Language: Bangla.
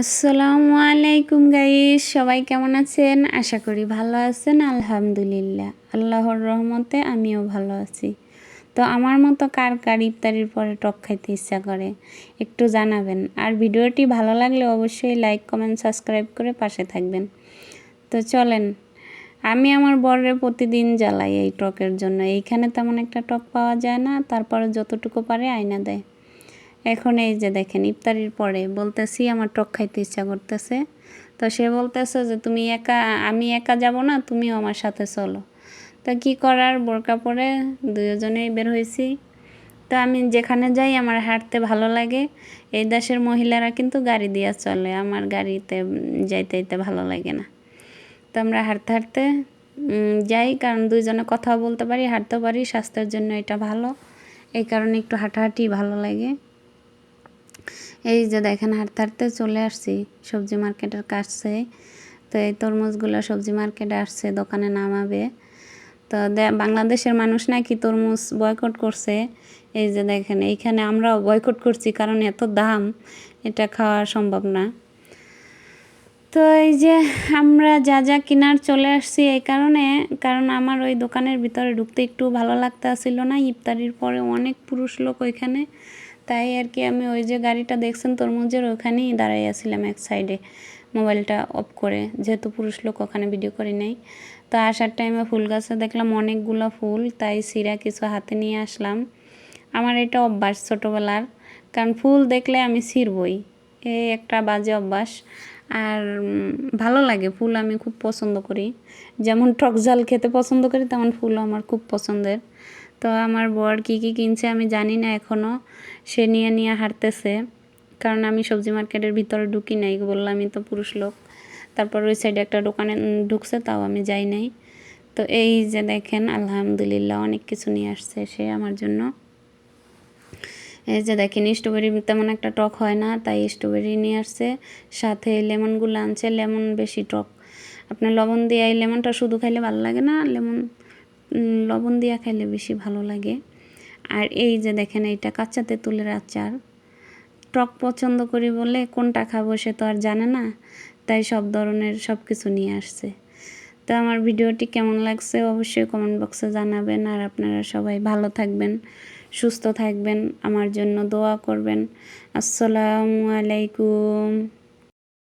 আসসালামু আলাইকুম গাইস, সবাই কেমন আছেন? আশা করি ভালো আছেন, আলহামদুলিল্লাহ। আল্লাহর রহমতে আমিও ভালো আছি। তো আমার মতো কার কার ইফতারির পরে টক খাইতে ইচ্ছা করে, একটু জানাবেন। আর ভিডিওটি ভালো লাগলে অবশ্যই লাইক, কমেন্ট, সাবস্ক্রাইব করে পাশে থাকবেন। তো চলেন, আমি আমার বরের প্রতিদিন জ্বালাই এই টকের জন্য। এইখানে তেমন একটা টক পাওয়া যায় না, তারপরে যতটুকু পারে আয়না দেয়। এখন এই যে দেখেন, ইফতারির পরে বলতেছি, আমার টক খাইতে ইচ্ছা করতেছে। তো সে বলতেছে যে, তুমি একা, আমি একা যাব না, তুমিও আমার সাথে চলো। তো কি করার? বোরকা পরে দুজনেই বের হয়েছি। তো আমি যেখানে যাই, আমার হাঁটতে ভালো লাগে। এই দেশের মহিলারা কিন্তু গাড়ি দিয়ে চলে, আমার গাড়িতে যাইতে যাইতে ভালো লাগে না। তো আমরা হাঁটতে হাঁটতে যাই, কারণ দুইজনে কথা বলতে পারি হাঁটতে পারি, স্বাস্থ্যের জন্য এটা ভালো। এই কারণে একটু হাঁটাহাঁটি ভালো লাগে। এই যে দেখেন, হাঁটতে হাঁটতে চলে আসছি। সবজি মার্কেটের কাছে। তো এই তরমুজগুলো সবজি মার্কেটে আসছে, দোকানে নামাবে। তো বাংলাদেশের মানুষ নাকি তরমুজ বয়কট করছে। এই যে দেখেন, এইখানে আমরাও বয়কট করছি কারণ এত দাম, এটা খাওয়া সম্ভব না। তো এই যে আমরা যা যা কেনার চলে আসছি এই কারণে, কারণ আমার ওই দোকানের ভিতরে ঢুকতে একটু ভালো লাগতে আসছিল না। ইফতারির পরে অনেক পুরুষ লোক ওইখানে তাই আর কি আমি ওই যে গাড়িটা দেখছেন তরমুজের ওখানেই দাঁড়াইয়াছিলাম এক সাইডে মোবাইলটা অফ করে। যেহেতু পুরুষ লোক ওখানে ভিডিও করি নাই। তো আসার টাইমে ফুল গাছে দেখলাম অনেকগুলো ফুল, তাই সিরা কিছু হাতে নিয়ে আসলাম। আমার এটা অভ্যাস ছোটোবেলার, কারণ ফুল দেখলে আমি ছিঁড়বই। এই একটা বাজে অভ্যাস। আর ভালো লাগে, ফুল আমি খুব পছন্দ করি। যেমন টক ঝাল খেতে পছন্দ করি, তেমন ফুল আমার খুব পছন্দের। তো আমার বর কী কী কিনছে আমি জানি না এখনও সে নিয়ে নিয়ে হাঁটতেছে। কারণ আমি সবজি মার্কেটের ভিতরে ঢুকি নাই বললাম আমি তো পুরুষ লোক। তারপর ওই সাইডে একটা দোকানে ঢুকছে, তাও আমি যাই নাই। তো এই যে দেখেন, আলহামদুলিল্লাহ অনেক কিছু নিয়ে আসছে সে আমার জন্য। এই যে দেখেন স্ট্রবেরি তেমন একটা টক হয় না, তাই স্ট্রবেরি নিয়ে আসছে। সাথে লেমনগুলো আনছে, লেমন বেশি টক। আপনার লবণ দিয়ে এই লেমনটা শুধু খাইলে ভালো লাগে না? লেমন লবণ দিয়া খাইলে বেশি ভালো লাগে। আর এই যে দেখেন, এইটা কাঁচা তেঁতুলের আচার। টক পছন্দ করি বলে কোনটা খাব সে তো আর জানে না, তাই সব ধরনের সব কিছু নিয়ে আসছে। তো আমার ভিডিওটি কেমন লাগছে অবশ্যই কমেন্ট বক্সে জানাবেন। আর আপনারা সবাই ভালো থাকবেন, সুস্থ থাকবেন, আমার জন্য দোয়া করবেন। আসসালামু আলাইকুম।